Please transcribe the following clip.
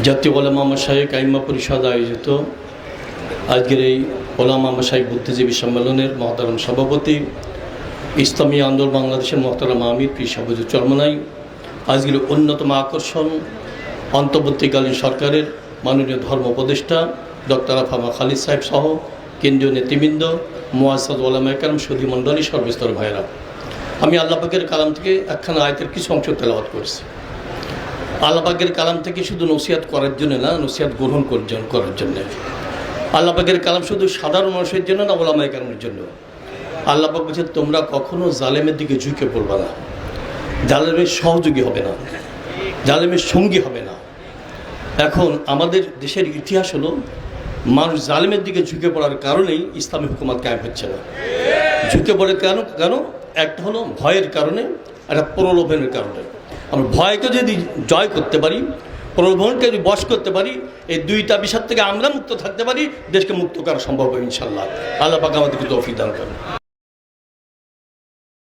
জাতীয় ওলামা মাসায়ক আইমা পরিষদ আয়োজিত আজকের এই ওলামা মাসায়ক বুদ্ধিজীবী সম্মেলনের মহতারাম সভাপতি, ইসলামী আন্দোলন বাংলাদেশের মহতারাম আমির পি সাবুজুর চরমনাই। আজকের অন্যতম আকর্ষণ অন্তর্বর্তীকালীন সরকারের মাননীয় ধর্ম উপদেষ্টা ডক্টর আফামা খালিদ সাহেব সহ কেন্দ্রীয় নেতৃবৃন্দ মোয়াসাদ ওলামা একরাম সুধী মণ্ডলী সর্বস্তর ভাইরা আমি আল্লাহ পাকের কালাম থেকে একখানা আয়তের কিছু অংশ তেলাওয়াত করেছি। আল্লাপাকের কালাম থেকে শুধু নসিহাত করার জন্য না, নসিহাত গ্রহণ করার জন্য। আল্লাপাকের কালাম শুধু সাধারণ মানুষের জন্য না ওলামাই কালামের জন্য। আল্লাপাক বলছে, তোমরা কখনো জালেমের দিকে ঝুঁকে পড়বা না। জালেমের সহযোগী হবে না। জালেমের সঙ্গী হবে না। এখন আমাদের দেশের ইতিহাস হলো, মানুষ জালেমের দিকে ঝুঁকে পড়ার কারণেই ইসলামী হুকুমাত কায়েম হচ্ছে না। ঝুঁকে পড়ে কেন? কেন? একটা হলো ভয়ের কারণে, একটা প্রলোভনের কারণে। আমরা ভয়কে যদি জয় করতে পারি, প্রলোভনকে যদি বশ করতে পারি, এই দুইটা বিষয় থেকে আমরা মুক্ত থাকতে পারি, দেশকে মুক্ত করা সম্ভব হবে ইনশাল্লাহ আল্লাহ পাক আমাদেরকে তৌফিক দান করেন।